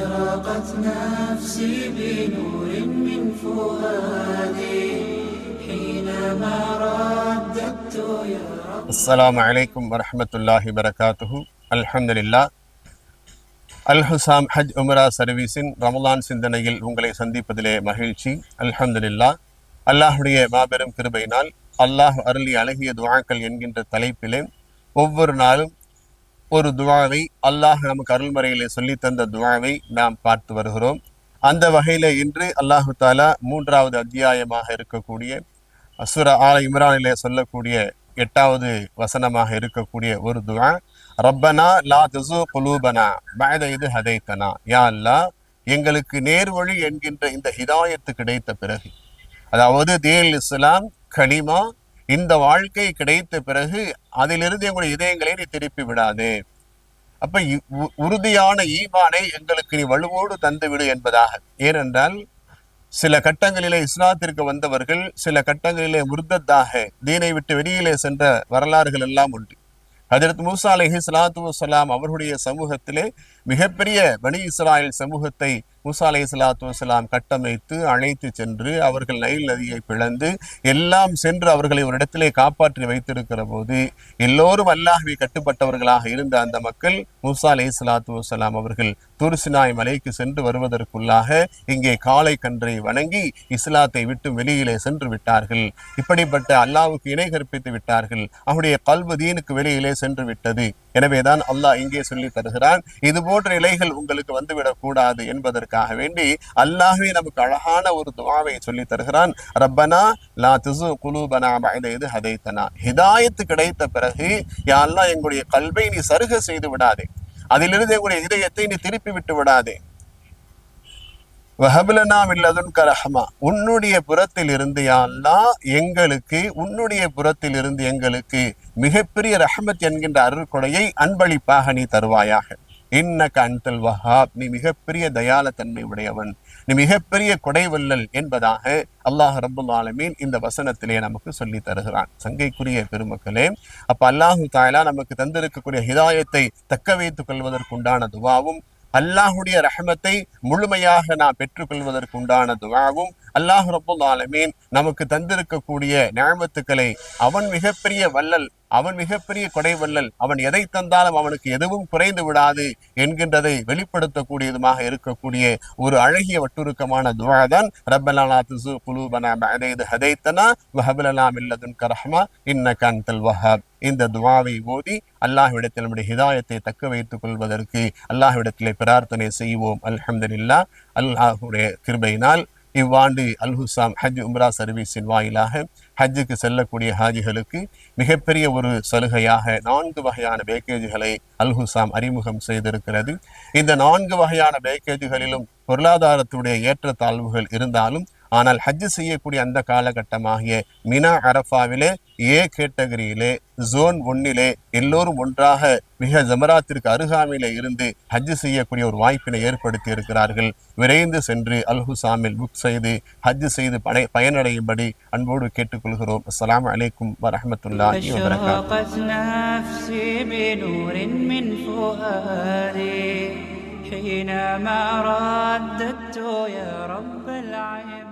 أشرقت نفسي بنور من فؤادي حينما رددت يا رب அஸ்ஸலாமு அலைக்கும் வரஹ்மத்துல்லாஹி வரகாத்துஹு அல்ஹம்துலில்லாஹ் அல் ஹுசாம் ஹஜ் உம்ரா சர்வீஸின் ரமலான் சிந்தனையில் உங்களை சந்திப்பதிலே மகிழ்ச்சி அல்ஹம்துலில்லாஹ் அல்லாஹுடைய மாபெரும் கிருபையினால் அல்லாஹ் அருளி அழகிய துவாக்கள் என்கின்ற தலைப்பிலே ஒவ்வொரு நாளும் ஒரு துவாவை அல்லாஹ் நமக்கு அருள்மறையிலே சொல்லி தந்த துவாவை நாம் பார்த்து வருகிறோம். அந்த வகையில இன்று அல்லாஹு தாலா மூன்றாவது அத்தியாயமாக இருக்கக்கூடிய அசுர ஆல இம்ரானிலே சொல்லக்கூடிய எட்டாவது வசனமாக இருக்கக்கூடிய ஒரு துவா. ரப்பனா லா துசு குலூபனா பயத இது ஹதைத்தனா. யா அல்லா எங்களுக்கு நேர்வழி என்கின்ற இந்த ஹிதாயத்து கிடைத்த பிறகு அதாவது தேல் இஸ்லாம் கனிமா இந்த வாழ்க்கை கிடைத்த பிறகு அதிலிருந்து எங்களுடைய இதயங்களை நீ திருப்பி விடாதே. அப்ப இ- உ- உறுதியான ஈமானை எங்களுக்கு நீ வலுவோடு தந்துவிடு என்பதாக. ஏனென்றால் சில கட்டங்களிலே இஸ்லாத்திற்கு வந்தவர்கள் சில கட்டங்களிலே முர்தத்தாக தீனை விட்டு வெளியிலே சென்ற வரலாறுகள் எல்லாம் உண்டு. ஹஜரத் மூசா அலஹி சலாத்து வலாம் அவர்களுடைய சமூகத்திலே மிகப்பெரிய பனி இஸ்ராயல் சமூகத்தை முசா அலைஹி இஸ்லாத்து வஸலாம் கட்டமைத்து அழைத்து சென்று அவர்கள் நைல் நதியை பிளந்து எல்லாம் சென்று அவர்களை ஒரு இடத்திலே காப்பாற்றி வைத்திருக்கிற போது எல்லோரும் அல்லாஹ்வை கட்டுப்பட்டவர்களாக இருந்த அந்த மக்கள் முசா அலைஹி இஸ்லாத்து வஸலாம் அவர்கள் துருசினாய் மலைக்கு சென்று வருவதற்குள்ளாக இங்கே காளை கன்றை வணங்கி இஸ்லாத்தை விட்டு வெளியிலே சென்று விட்டார்கள். இப்படிப்பட்ட அல்லாவுக்கு இணை கற்பித்து விட்டார்கள். அவருடைய கல்வதீனுக்கு வெளியிலே சென்று விட்டது. எனவேதான் அல்லாஹ் இங்கே சொல்லி தருகிறான் இது போன்ற நிலைகள் உங்களுக்கு வந்துவிடக் கூடாது என்பதற்காக வேண்டி அல்லாஹே நமக்கு அழகான ஒரு துவாவை சொல்லி தருகிறான் ரப்பனா லா திசு குலூபனா இது ஹதைத்தனா. ஹிதாயத்து கிடைத்த பிறகு யா அல்லாஹ் எங்களுடைய கல்வை நீ சருக செய்து விடாதே அதிலிருந்து எங்களுடைய இதயத்தை நீ திருப்பி விட்டு விடாதே. வஹபலனா மில்லதுன் கரஹமா உன்னுடைய புறத்தில் இருந்து அல்லா எங்களுக்கு உன்னுடைய புறத்தில் இருந்து எங்களுக்கு மிகப்பெரிய ரஹமத் என்கின்ற அருள்கொடையை அன்பளிப்பாக நீ தருவாயாக. இன்ன கண்தல் வஹாப். நீ மிகப்பெரிய தயால தன்மை உடையவன். நீ மிகப்பெரிய கொடைவல்லல் என்பதாக அல்லாஹ் ரபுல் ஆலமீன் இந்த வசனத்திலே நமக்கு சொல்லி தருகிறான். சங்கைக்குரிய பெருமக்களே அப்ப அல்லாஹு தாயலா நமக்கு தந்திருக்கக்கூடிய ஹிதாயத்தை தக்க வைத்துக் கொள்வதற்குண்டான துவாவும் அல்லாஹுடைய ரஹமத்தை முழுமையாக நாம் பெற்றுக்கொள்வதற்குண்டான துவாவும் அல்லாஹ் ரபுல் ஆலமீன் நமக்கு தந்திருக்கக்கூடிய நியமத்துக்களை அவன் மிகப்பெரிய வல்லல் அவன் மிகப்பெரிய கொடை வல்லல் அவன் எதை தந்தாலும் அவனுக்கு எதுவும் குறைந்து விடாது என்கின்றதை வெளிப்படுத்தக்கூடியதுமாக இருக்கக்கூடிய ஒரு அழகிய வட்டுருக்கமான துவா தான். ரப்பலனா திசு குலூபனா ஹதைத்தனா வஹபலனா மில்லதுன் கரஹமா இன்ன அன்தல் வஹாப். இந்த துவாவை ஓதி அல்லாஹ்விடத்தில் நம்முடைய ஹிதாயத்தை தக்க வைத்துக் கொள்வதற்கு அல்லாஹ்விடத்திலே பிரார்த்தனை செய்வோம். அல்ஹம்துல்லா அல்லாஹுடைய கிருபையினால் இவ்வாண்டு அல் ஹுசாம் ஹஜ் உம்ரா சர்வீஸின் வாயிலாக ஹஜ்ஜுக்கு செல்லக்கூடிய ஹாஜிகளுக்கு மிகப்பெரிய ஒரு சலுகையாக நான்கு வகையான பேக்கேஜுகளை அல் ஹுசாம் அறிமுகம் செய்திருக்கிறது. இந்த நான்கு வகையான பேக்கேஜுகளிலும் பொருளாதாரத்துடைய ஏற்றத்தாழ்வுகள் இருந்தாலும் ஆனால் ஹஜ் செய்யக்கூடிய அந்த காலகட்டமாகிய மினா அரஃபாவிலே ஏ கேட்டகரியிலே ஜோன் ஒன்னிலே எல்லோரும் ஒன்றாக மிக ஜமராத்திற்கு அருகாமையிலே இருந்து ஹஜ் செய்யக்கூடிய ஒரு வாய்ப்பினை ஏற்படுத்தி இருக்கிறார்கள் விரைந்து சென்று அல் ஹுசாமில் புக் செய்து ஹஜ் செய்து படை பயனடையும்படி அன்போடு கேட்டுக்கொள்கிறோம் அஸ்ஸலாமு அலைக்கும் வரஹ்மத்துல்லாஹி வபரகாத்துஹு أشرقت نفسي بنور من فؤادي حينما رددت يا رب العباد